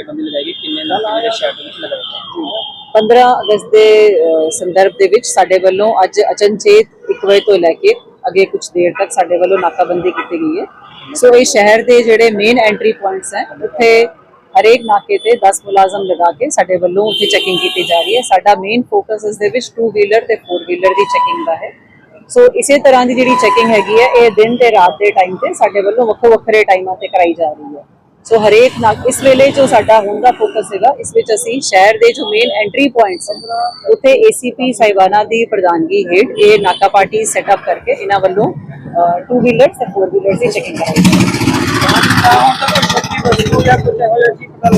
ਨਾਕੇਬੰਦੀ ਲਗਾਈ ਗਈ ਕਿੰਨੇ ਨਾਕੇ ਜਿਹੜੇ ਸ਼ਹਿਰ ਦੇ ਵਿੱਚ ਲਗਾਏ ਗਏ? 15 ਅਗਸਤ ਦੇ ਸੰਦਰਭ ਦੇ ਵਿੱਚ ਸਾਡੇ ਵੱਲੋਂ ਅੱਜ ਅਚਨਚੇਤ 1 ਵਜੇ ਤੋਂ ਲੈ ਕੇ ਅੱਗੇ ਕੁਝ ਦੇਰ ਤੱਕ ਸਾਡੇ ਵੱਲੋਂ ਨਾਕਾਬੰਦੀ ਕੀਤੀ ਗਈ ਹੈ। ਸੋ ਇਹ ਸ਼ਹਿਰ ਦੇ ਜਿਹੜੇ ਮੇਨ ਐਂਟਰੀ ਪੁਆਇੰਟਸ ਹੈ, ਉੱਥੇ ਹਰੇਕ ਨਾਕੇ ਤੇ 10 ਮੁਲਾਜ਼ਮ ਲਗਾ ਕੇ ਸਾਡੇ ਵੱਲੋਂ ਉੱਥੇ ਚੈਕਿੰਗ ਕੀਤੀ ਜਾ ਰਹੀ ਹੈ। ਸਾਡਾ ਮੇਨ ਫੋਕਸ ਇਸ ਦੇ ਵਿੱਚ 2 ਵੀਲਰ ਤੇ 4 ਵੀਲਰ ਦੀ ਚੈਕਿੰਗ ਦਾ ਹੈ। ਸੋ ਇਸੇ ਤਰ੍ਹਾਂ ਦੀ ਜਿਹੜੀ ਚੈਕਿੰਗ ਹੈਗੀ ਹੈ, ਇਹ ਦਿਨ ਤੇ ਰਾਤ ਦੇ ਟਾਈਮ ਤੇ ਸਾਡੇ ਵੱਲੋਂ ਵੱਖੋ ਵੱਖਰੇ ਟਾਈਮਾਂ ਤੇ ਕਰਾਈ ਜਾ ਰਹੀ ਹੈ। ਸੋ ਹਰੇਕ ਨਾ ਇਸ ਵੇਲੇ ਜੋ ਸਾਡਾ ਹੁਣ ਦਾ ਫੋਕਸ ਹੈਗਾ, ਇਸ ਵਿੱਚ ਅਸੀਂ ਸ਼ਹਿਰ ਦੇ ਜੋ ਮੇਨ ਐਂਟਰੀ ਪੁਆਇੰਟਸ ਉੱਥੇ ਏਸੀਪੀ ਸਾਹਿਬਾਨਾ ਦੀ ਪ੍ਰਧਾਨਗੀ ਹੇਠ ਇਹ ਨਾਕਾ ਪਾਰਟੀ ਸੈਟਅਪ ਕਰਕੇ ਇਹਨਾਂ ਵੱਲੋਂ 2 ਵੀਲਰਸ ਤੇ 4 ਵੀਲਰਸ ਦੀ ਚੈਕਿੰਗ ਕਰਾਈ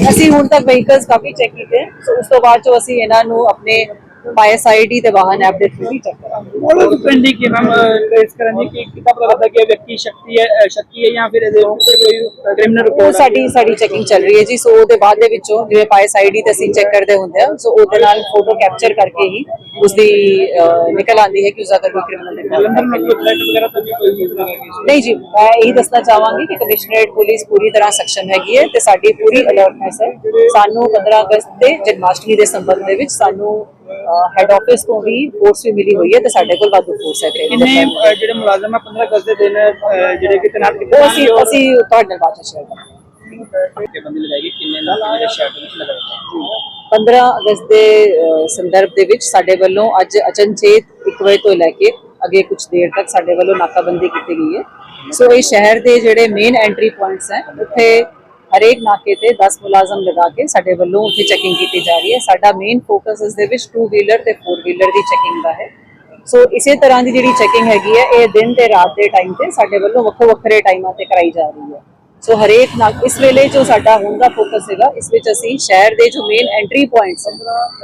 ਅਸੀਂ ਹੁਣ ਤੱਕ ਵਹੀਕਲਸ ਕਾਫੀ ਚੈੱਕ ਕੀਤੇ ਸੋ ਉਸ ਤੋਂ ਬਾਅਦ ਜੋ ਅਸੀਂ ਇਹਨਾਂ ਨੂੰ ਆਪਣੇ ਬਾਏ ਸਾਈਡ ਤੇ ਵਾਹਨ ਆਪਣੇ ਥਰੂ ਹੀ ਟੱਕਰਾ ਉਹਨਾਂ ਨੂੰ ਪਿੰਡੀ ਕਿ ਮੈਮ ਟ੍ਰੇਸ ਕਰਨ ਦੀ ਕਿ ਕਿਤਾ ਪਤਾ ਲੱਗਦਾ ਕਿ ਇਹ ਵਿਅਕਤੀ ਸ਼ਕਤੀ ਹੈ ਸ਼ੱਕੀ ਹੈ ਜਾਂ ਫਿਰ ਇਹਦੇ ਉੱਪਰ ਕੋਈ ਕ੍ਰਿਮੀਨਲ ਰਿਕਾਰਡ ਸਾਡੀ ਸਾਡੀ ਚੈਕਿੰਗ ਚੱਲ ਰਹੀ ਹੈ ਜੀ। ਸੋ ਉਹਦੇ ਬਾਅਦ ਦੇ ਵਿੱਚੋਂ ਜਿਵੇਂ ਬਾਏ ਸਾਈਡ ਤੇ ਅਸੀਂ ਚੈੱਕ ਕਰਦੇ ਹੁੰਦੇ ਆ ਸੋ ਉਹਦੇ ਨਾਲ ਫੋਟੋ ਕੈਪਚਰ ਕਰਕੇ ਹੀ ਉਸ ਦੀ ਨਿਕਲ ਆਉਂਦੀ ਹੈ ਕਿ ਉਸ ਅਗਰ ਕੋਈ ਕ੍ਰਿਮੀਨਲ ਰਿਕਾਰਡ ਨਹੀਂ ਜੀ? ਮੈਂ ਇਹੀ ਦੱਸਣਾ ਚਾਹਾਂਗੀ ਕਿ ਕਮਿਸ਼ਨਰੇਟ ਪੁਲਿਸ ਪੂਰੀ ਤਰ੍ਹਾਂ ਸਖਸ਼ਮ ਹੈਗੀ ਹੈ ਤੇ ਸਾਡੀ ਪੂਰੀ ਅਲਰਟਨੈਸ ਹੈ ਸਾਨੂੰ 15 ਅਗਸਤ ਦੇ ਜਨਮਾਸ਼ਟਮੀ ਦੇ ਸੰਬੰਧ ਦੇ ਵਿੱਚ ਸਾਨੂੰ ਹੈੱਡ ਆਫਿਸ ਤੋਂ ਵੀ ਫੋਰਸ ਵੀ ਮਿਲੀ ਹੋਈ ਹੈ ਤੇ ਸਾਡੇ ਕੋਲ ਵਾਧੂ ਫੋਰਸ ਹੈ ਤੇ ਕਿੰਨੇ ਅਹ, ਜਿਹੜੇ ਮੁਲਾਜ਼ਮ ਆ 15 ਅਗਸਤ ਦੇ ਦਿਨ ਅਹ, ਜਿਹੜੇ ਕਿ ਤੈਨਾਤ ਕੀਤੇ ਉਹ ਅਸੀਂ ਅਸੀਂ ਤੁਹਾਡੇ ਨਾਲ ਬਾਅਦ ਚ ਸ਼ੇਅਰ ਕਰਾਂਗੇ। ਨਾਕੇਬੰਦੀ ਲਗਾਈ ਗਈ ਕਿੰਨੇ ਨਾਕੇ ਜਿਹੜੇ ਸ਼ਹਿਰ ਦੇ ਵਿੱਚ ਲਗਾਏ ਗਏ 15 ਅਗਸਤ ਦੇ ਅਹ, ਸੰਦਰਭ ਦੇ ਵਿੱਚ ਸਾਡੇ ਵੱਲੋਂ ਅੱਜ ਅਚਨਚੇਤ 1 ਵਜੇ ਤੋਂ ਲੈ ਕੇ ਅੱਗੇ ਕੁਝ ਦੇਰ ਤੱਕ ਸਾਡੇ ਵੱਲੋਂ ਨਾਕਾਬੰਦੀ ਕੀਤੀ ਗਈ ਹੈ। ਸੋ ਇਹ ਸ਼ਹਿਰ ਦੇ ਜਿਹੜੇ ਮੇਨ ਐਂਟਰੀ ਪੁਆਇੰਟਸ ਹੈ ਉੱਥੇ ਹਰੇਕ ਨਾਕੇ ਤੇ 10 ਮੁਲਾਜ਼ਮ ਲਗਾ ਕੇ ਸਾਡੇ ਵੱਲੋਂ ਉੱਥੇ ਚੈਕਿੰਗ ਕੀਤੀ ਜਾ ਰਹੀ ਹੈ। ਸਾਡਾ ਮੇਨ ਫੋਕਸ ਇਸ ਦੇ ਵਿੱਚ 2 ਵੀਲਰ ਤੇ 4 ਵੀਲਰ ਦੀ ਚੈਕਿੰਗ ਦਾ ਹੈ। ਸੋ ਇਸੇ ਤਰ੍ਹਾਂ ਦੀ ਜਿਹੜੀ ਚੈਕਿੰਗ ਹੈਗੀ ਹੈ, ਇਹ ਦਿਨ ਤੇ ਰਾਤ ਦੇ ਟਾਈਮ ਤੇ ਸਾਡੇ ਵੱਲੋਂ ਵੱਖੋ ਵੱਖਰੇ ਟਾਈਮਾਂ ਤੇ ਕਰਾਈ ਜਾ ਰਹੀ ਹੈ। ਸੋ ਹਰੇਕ ਨਾ ਇਸ ਵੇਲੇ ਜੋ ਸਾਡਾ ਹੁਣ ਦਾ ਫੋਕਸ ਹੈਗਾ, ਇਸ ਵਿੱਚ ਅਸੀਂ ਸ਼ਹਿਰ ਦੇ ਜੋ ਮੇਨ ਐਂਟਰੀ ਪੁਆਇੰਟਸ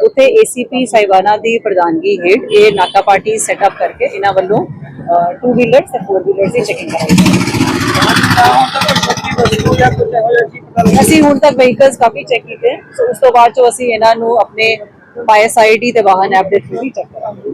ਉੱਥੇ ਏਸੀਪੀ ਸਾਹਿਬਾਨਾ ਦੀ ਪ੍ਰਧਾਨਗੀ ਹੇਠ ਇਹ ਨਾਕਾ ਪਾਰਟੀ ਸੈਟਅਪ ਕਰਕੇ ਇਹਨਾਂ ਵੱਲੋਂ 2 ਵੀਲਰਸ ਤੇ 4 ਵੀਲਰਸ ਦੀ ਚੈਕਿੰਗ ਕਰਾਈ ਅਸੀਂ ਹੁਣ ਤੱਕ ਵਹੀਕਲਸ ਕਾਫੀ ਚੈੱਕ ਕੀਤੇ ਸੋ ਉਸ ਤੋਂ ਬਾਅਦ ਜੋ ਅਸੀਂ ਇਹਨਾਂ ਨੂੰ ਆਪਣੇ ਬਾਇਸ ਆਈਡੀ ਤੇ ਵਾਹਨ ਐਪ ਦੇ ਥਰੂ ਵੀ ਚੈੱਕ ਕਰਾਂਗੇ।